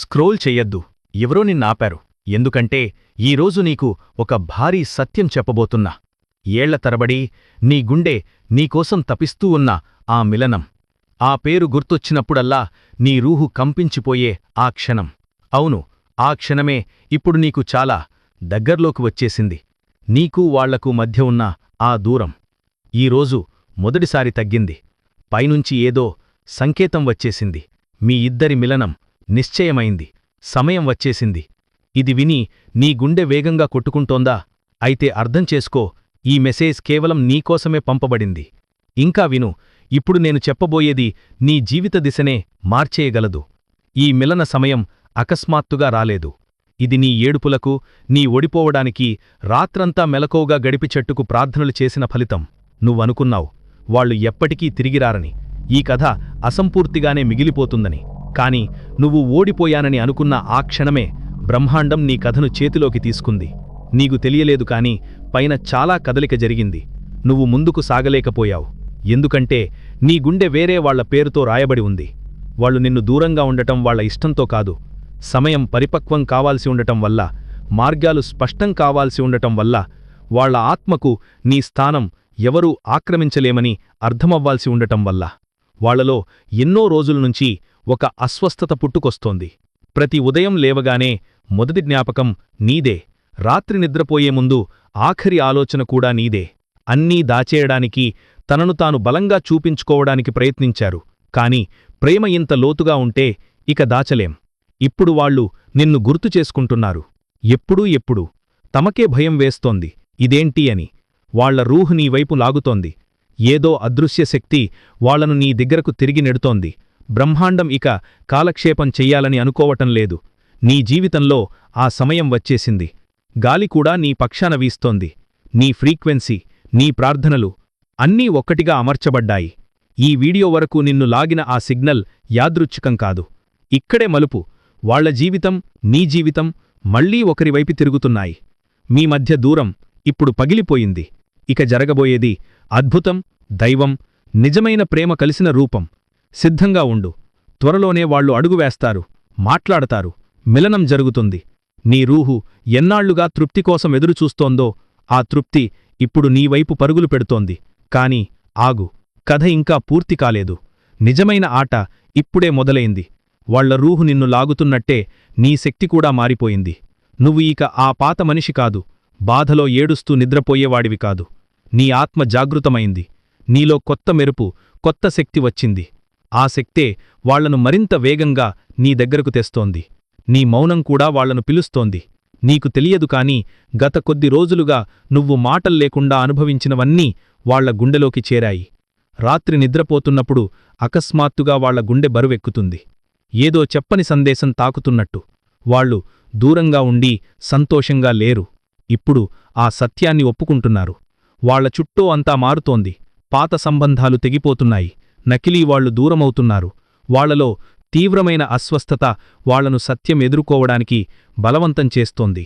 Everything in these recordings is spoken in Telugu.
స్క్రోల్ చెయ్యొద్దు. ఎవరో నిన్నాపారు ఎందుకంటే ఈరోజు నీకు ఒక భారీ సత్యం చెప్పబోతున్నా. ఏళ్ళ తరబడి నీ గుండె నీకోసం తపిస్తూ ఉన్న ఆ మిలనం. ఆ పేరు గుర్తొచ్చినప్పుడల్లా నీ రూహు కంపించిపోయే ఆ క్షణం. అవును ఆ క్షణమే ఇప్పుడు నీకు చాలా దగ్గర్లోకి వచ్చేసింది. నీకు వాళ్ళకు మధ్య ఉన్న ఆ దూరం. ఈరోజు మొదటిసారి తగ్గింది. పైనుంచి ఏదో సంకేతం వచ్చేసింది. మీ ఇద్దరి మిలనం నిశ్చయమైంది. సమయం వచ్చేసింది. ఇది విని నీ గుండె వేగంగా కొట్టుకుంటోందా? అయితే అర్థం చేసుకో ఈ మెసేజ్ కేవలం నీకోసమే పంపబడింది. ఇంకా విను ఇప్పుడు నేను చెప్పబోయేది నీ జీవిత దిశనే మార్చేయగలదు. ఈ మిలన సమయం అకస్మాత్తుగా రాలేదు. ఇది నీ ఏడుపులకు నీ ఒడిపోవడానికి రాత్రంతా మెలకువగా గడిపి చెట్టుకు ప్రార్థనలు చేసిన ఫలితం. నువ్వనుకున్నావు వాళ్ళు ఎప్పటికీ తిరిగిరారని ఈ కథ అసంపూర్తిగానే మిగిలిపోతుందని. కాని నువ్వు ఓడిపోయానని అనుకున్న ఆ క్షణమే బ్రహ్మాండం నీ కథను చేతిలోకి తీసుకుంది. నీకు తెలియలేదు కాని పైన చాలా కదలిక జరిగింది. నువ్వు ముందుకు సాగలేకపోయావు. ఎందుకంటే నీ గుండె వేరే వాళ్ళ పేరుతో రాయబడి ఉంది. వాళ్ళు నిన్ను దూరంగా ఉండటం వాళ్ళ ఇష్టంతో కాదు. సమయం పరిపక్వం కావాల్సి ఉండటం వల్ల మార్గాలు స్పష్టం కావాల్సి ఉండటం వల్ల వాళ్ళ ఆత్మకు నీ స్థానం ఎవరూ ఆక్రమించలేమని అర్థమవ్వాల్సి ఉండటం వల్ల. వాళ్ళలో ఎన్నో రోజుల నుంచి ఒక అస్వస్థత పుట్టుకొస్తోంది. ప్రతి ఉదయం లేవగానే మొదటి జ్ఞాపకం నీదే. రాత్రి నిద్రపోయే ముందు ఆఖరి ఆలోచన కూడా నీదే. అన్నీ దాచేయడానికి తనను తాను బలంగా చూపించుకోవడానికి ప్రయత్నించారు. కాని ప్రేమ ఇంత లోతుగా ఉంటే ఇక దాచలేం. ఇప్పుడు వాళ్ళు నిన్ను గుర్తు చేసుకుంటున్నారు. ఎప్పుడూ ఎప్పుడు. తమకే భయం వేస్తోంది. ఇదేంటి అని. వాళ్ళ రూహ్ నీవైపు లాగుతోంది. ఏదో అదృశ్య శక్తి వాళ్ళను నీ దగ్గరకు తిరిగి నెడుతోంది. బ్రహ్మాండం ఇక కాలక్షేపం చెయ్యాలని అనుకోవటం లేదు. నీ జీవితంలో ఆ సమయం వచ్చేసింది. గాలి కూడా నీ పక్షాన వీస్తోంది. నీ ఫ్రీక్వెన్సీ నీ ప్రార్థనలు అన్నీ ఒక్కటిగా అమర్చబడ్డాయి. ఈ వీడియో వరకు నిన్ను లాగిన ఆ సిగ్నల్ యాదృచ్ఛికం కాదు. ఇక్కడే మలుపు. వాళ్ళ జీవితం నీ జీవితం మళ్ళీ ఒకరివైపు తిరుగుతున్నాయి. మీ మధ్య దూరం ఇప్పుడు పగిలిపోయింది. ఇక జరగబోయేది అద్భుతం దైవం నిజమైన ప్రేమ కలిసిన రూపం. సిద్ధంగా ఉండు. త్వరలోనే వాళ్ళు అడుగువేస్తారు మాట్లాడతారు. మిలనం జరుగుతుంది. నీ రూహు ఎన్నాళ్ళుగా తృప్తి కోసం ఎదురుచూస్తోందో ఆ తృప్తి ఇప్పుడు నీవైపు పరుగులు పెడుతోంది. కాని ఆగు. కథ ఇంకా పూర్తి కాలేదు. నిజమైన ఆట ఇప్పుడే మొదలైంది. వాళ్ళ రూహు నిన్ను లాగుతున్నట్టే నీ శక్తి కూడా మారిపోయింది. నువ్వు ఇక ఆ పాత మనిషి కాదు. బాధలో ఏడుస్తూ నిద్రపోయేవాడివి కాదు. నీ ఆత్మ జాగృతమైంది. నీలో కొత్త మెరుపు కొత్త శక్తి వచ్చింది. ఆ శక్తే వాళ్ళను మరింత వేగంగా నీ దగ్గరకు తెస్తోంది. నీ మౌనం కూడా వాళ్ళను పిలుస్తోంది. నీకు తెలియదు కాని గత కొద్ది రోజులుగా నువ్వు మాటల్లేకుండా అనుభవించినవన్నీ వాళ్ళ గుండెలోకి చేరాయి. రాత్రి నిద్రపోతున్నప్పుడు అకస్మాత్తుగా వాళ్ళ గుండె బరువెక్కుతుంది. ఏదో చెప్పని సందేశం తాకుతున్నట్టు. వాళ్ళు దూరంగా ఉండి సంతోషంగా లేరు. ఇప్పుడు ఆ సత్యాన్ని ఒప్పుకుంటున్నారు. వాళ్ళ చుట్టూ అంతా మారుతోంది. పాత సంబంధాలు తెగిపోతున్నాయి. నకిలీ వాళ్ళు దూరమవుతున్నారు. వాళ్ళలో తీవ్రమైన అస్వస్థత వాళ్ళను సత్యం ఎదుర్కోవడానికి బలవంతం చేస్తోంది.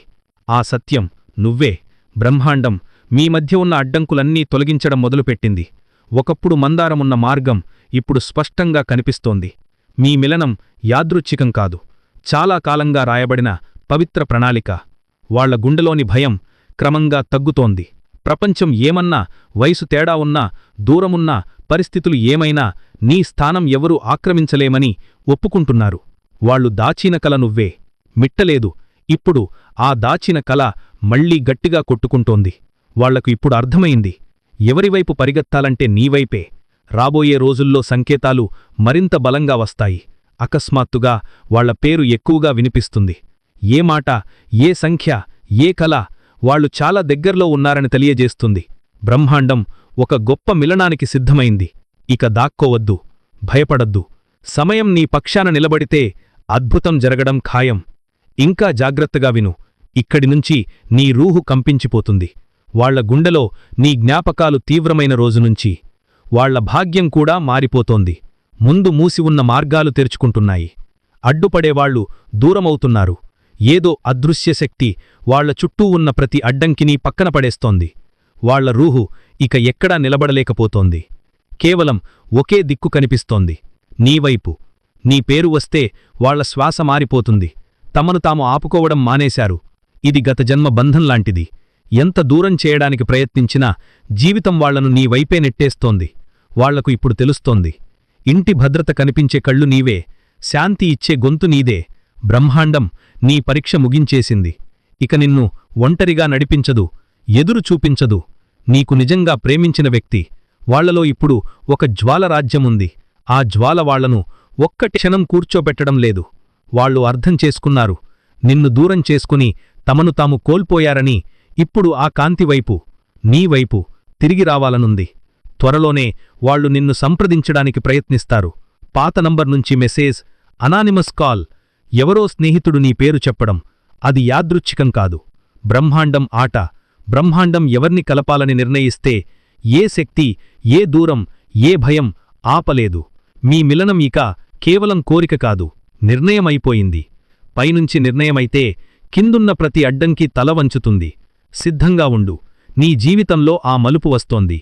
ఆ సత్యం నువ్వే బ్రహ్మాండం మీ మధ్య ఉన్న అడ్డంకులన్నీ తొలగించడం మొదలుపెట్టింది. ఒకప్పుడు మందారమున్న మార్గం ఇప్పుడు స్పష్టంగా కనిపిస్తోంది. మీ మిలనం యాదృచ్ఛికం కాదు. చాలా కాలంగా రాయబడిన పవిత్ర ప్రణాళిక. వాళ్ళ గుండెలోని భయం క్రమంగా తగ్గుతోంది. ప్రపంచం ఏమన్నా వయసు తేడా ఉన్నా దూరమున్నా పరిస్థితులు ఏమైనా నీ స్థానం ఎవరూ ఆక్రమించలేమని ఒప్పుకుంటున్నారు. వాళ్ళు దాచిన కల నువ్వే. మిట్టలేదు. ఇప్పుడు ఆ దాచిన కల మళ్ళీ గట్టిగా కొట్టుకుంటోంది. వాళ్ళకు ఇప్పుడు అర్థమైంది. ఎవరివైపు పరిగెత్తాలంటే నీవైపే రాబోయే రోజుల్లో సంకేతాలు మరింత బలంగా వస్తాయి. అకస్మాత్తుగా వాళ్ళ పేరు ఎక్కువగా వినిపిస్తుంది. ఏ మాట ఏ సంఖ్య ఏ కల వాళ్ళు చాలా దగ్గర్లో ఉన్నారని తెలియజేస్తుంది. బ్రహ్మాండం ఒక గొప్ప మిలనానికి సిద్ధమైంది. ఇక దాక్కోవద్దు భయపడద్దు. సమయం నీ పక్షాన నిలబడితే అద్భుతం జరగడం ఖాయం. ఇంకా జాగ్రత్తగా విను ఇక్కడి నుంచి నీ రూహు కంపించిపోతుంది. వాళ్ళ గుండెలో నీ జ్ఞాపకాలు తీవ్రమైన రోజునుంచి వాళ్ళ భాగ్యం కూడా మారిపోతోంది. ముందు మూసి ఉన్న మార్గాలు తెరుచుకుంటున్నాయి. అడ్డుపడేవాళ్ళు దూరమవుతున్నారు. ఏదో అదృశ్యశక్తి వాళ్ళ చుట్టూ ఉన్న ప్రతి అడ్డంకినీ పక్కన పడేస్తోంది. వాళ్ళ రూహు ఇక ఎక్కడా నిలబడలేకపోతోంది. కేవలం ఒకే దిక్కు కనిపిస్తోంది. నీవైపు నీ పేరు వస్తే వాళ్ళ శ్వాస మారిపోతుంది. తమను తాము ఆపుకోవడం మానేశారు. ఇది గత జన్మ బంధం లాంటిది. ఎంత దూరం చేయడానికి ప్రయత్నించినా జీవితం వాళ్ళను నీ వైపే నెట్టేస్తోంది. వాళ్ళకు ఇప్పుడు తెలుస్తోంది. ఇంటి భద్రత కనిపించే కళ్ళు నీవే. శాంతి ఇచ్చే గొంతు నీదే. బ్రహ్మాండం నీ పరీక్ష ముగించేసింది. ఇక నిన్ను ఒంటరిగా నడిపించదు. ఎదురు చూపించదు. నీకు నిజంగా ప్రేమించిన వ్యక్తి. వాళ్ళలో ఇప్పుడు ఒక జ్వాల రాజ్యముంది. ఆ జ్వాల వాళ్ళను ఒక్క క్షణం కూర్చోబెట్టడం లేదు. వాళ్ళు అర్థం చేసుకున్నారు. నిన్ను దూరం చేసుకుని తమను తాము కోల్పోయారని ఇప్పుడు ఆ కాంతివైపు నీవైపు తిరిగి రావాలనుంది. త్వరలోనే వాళ్ళు నిన్ను సంప్రదించడానికి ప్రయత్నిస్తారు. పాత నంబర్ నుంచి మెసేజ్ అనానిమస్ కాల్ ఎవరో స్నేహితుడు నీ పేరు చెప్పడం అది యాదృచ్ఛికం కాదు. బ్రహ్మాండం ఆట బ్రహ్మాండం ఎవర్ని కలపాలని నిర్ణయిస్తే ఏ శక్తి ఏ దూరం ఏ భయం ఆపలేదు. మీ మిలనం ఇక కేవలం కోరిక కాదు నిర్ణయమైపోయింది. పైనుంచి నిర్ణయమైతే కిందున్న ప్రతి అడ్డంకి తల వంచుతుంది. సిద్ధంగా ఉండు. నీ జీవితంలో ఆ మలుపు వస్తోంది.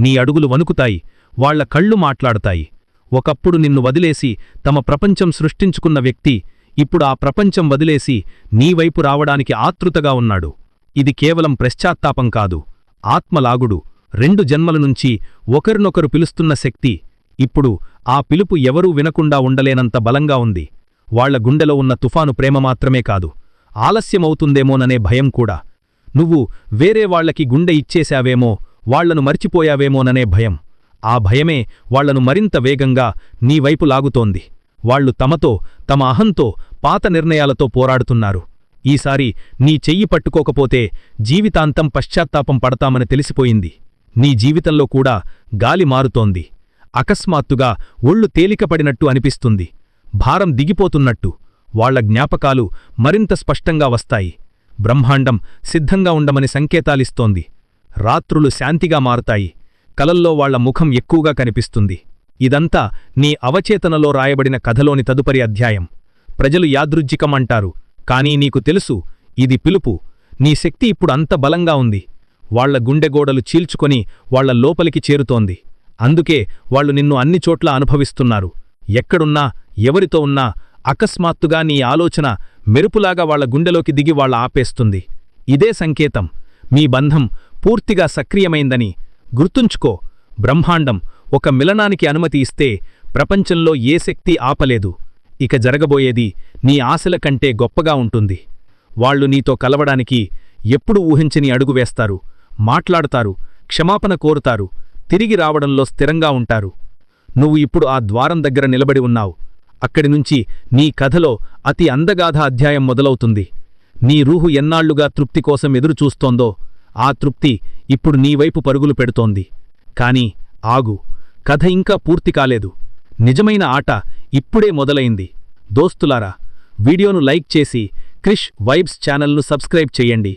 నీ అడుగులు వణుకుతాయి వాళ్ళ కళ్ళు మాట్లాడతాయి. ఒకప్పుడు నిన్ను వదిలేసి తమ ప్రపంచం సృష్టించుకున్న వ్యక్తి ఇప్పుడు ఆ ప్రపంచం వదిలేసి నీవైపు రావడానికి ఆతృతగా ఉన్నాడు. ఇది కేవలం ప్రశ్చాత్తాపం కాదు. ఆత్మలాగుడు రెండు జన్మల నుంచి ఒకరినొకరు పిలుస్తున్న శక్తి. ఇప్పుడు ఆ పిలుపు ఎవరూ వినకుండా ఉండలేనంత బలంగా ఉంది. వాళ్ళ గుండెలో ఉన్న తుఫాను ప్రేమ మాత్రమే కాదు. ఆలస్యమవుతుందేమోననే భయం కూడా. నువ్వు వేరే వాళ్ళకి గుండె ఇచ్చేశావేమో వాళ్ళను మర్చిపోయావేమోననే భయం. ఆ భయమే వాళ్ళను మరింత వేగంగా నీవైపు లాగుతోంది. వాళ్ళు తమతో తమ అహంతో పాత నిర్ణయాలతో పోరాడుతున్నారు. ఈసారి నీ చెయ్యి పట్టుకోకపోతే జీవితాంతం పశ్చాత్తాపం పడతామని తెలిసిపోయింది. నీ జీవితంలో కూడా గాలి మారుతోంది. అకస్మాత్తుగా ఒళ్ళు తేలికపడినట్టు అనిపిస్తుంది. భారం దిగిపోతున్నట్టు వాళ్ళ జ్ఞాపకాలు మరింత స్పష్టంగా వస్తాయి. బ్రహ్మాండం సిద్ధంగా ఉండమని సంకేతాలిస్తోంది. రాత్రులు శాంతిగా మారతాయి. కలల్లో వాళ్ళ ముఖం ఎక్కువగా కనిపిస్తుంది. ఇదంతా నీ అవచేతనలో రాయబడిన కథలోని తదుపరి అధ్యాయం. ప్రజలు యాదృజ్జికమంటారు కానీ నీకు తెలుసు ఇది పిలుపు. నీ శక్తి ఇప్పుడు అంత బలంగా ఉంది. వాళ్ళ గుండెగోడలు చీల్చుకొని వాళ్ళ లోపలికి చేరుతోంది. అందుకే వాళ్ళు నిన్ను అన్ని చోట్ల అనుభవిస్తున్నారు. ఎక్కడున్నా ఎవరితో ఉన్నా అకస్మాత్తుగా నీ ఆలోచన మెరుపులాగా వాళ్ళ గుండెలోకి దిగి వాళ్ళ ఆపేస్తుంది. ఇదే సంకేతం. మీ బంధం పూర్తిగా సక్రియమైందని. గుర్తుంచుకో బ్రహ్మాండం ఒక మిలనానికి అనుమతి ఇస్తే ప్రపంచంలో ఏ శక్తి ఆపలేదు. ఇక జరగబోయేది నీ ఆశల కంటే గొప్పగా ఉంటుంది. వాళ్ళు నీతో కలవడానికి ఎప్పుడు ఊహించని అడుగు వేస్తారు మాట్లాడతారు క్షమాపణ కోరుతారు తిరిగి రావడంలో స్థిరంగా ఉంటారు. నువ్వు ఇప్పుడు ఆ ద్వారం దగ్గర నిలబడి ఉన్నావు. అక్కడి నుంచి నీ కథలో అతి అందగాధ అధ్యాయం మొదలవుతుంది. నీ రూహు ఎన్నాళ్ళుగా తృప్తి కోసం ఎదురుచూస్తోందో ఆ తృప్తి ఇప్పుడు నీవైపు పరుగులు పెడుతోంది. కాని ఆగు కథ ఇంకా పూర్తి కాలేదు. నిజమైన ఆట ఇప్పుడే మొదలైంది. దోస్తులారా వీడియోను లైక్ చేసి క్రిష్ వైబ్స్ ఛానల్ను సబ్స్క్రైబ్ చెయ్యండి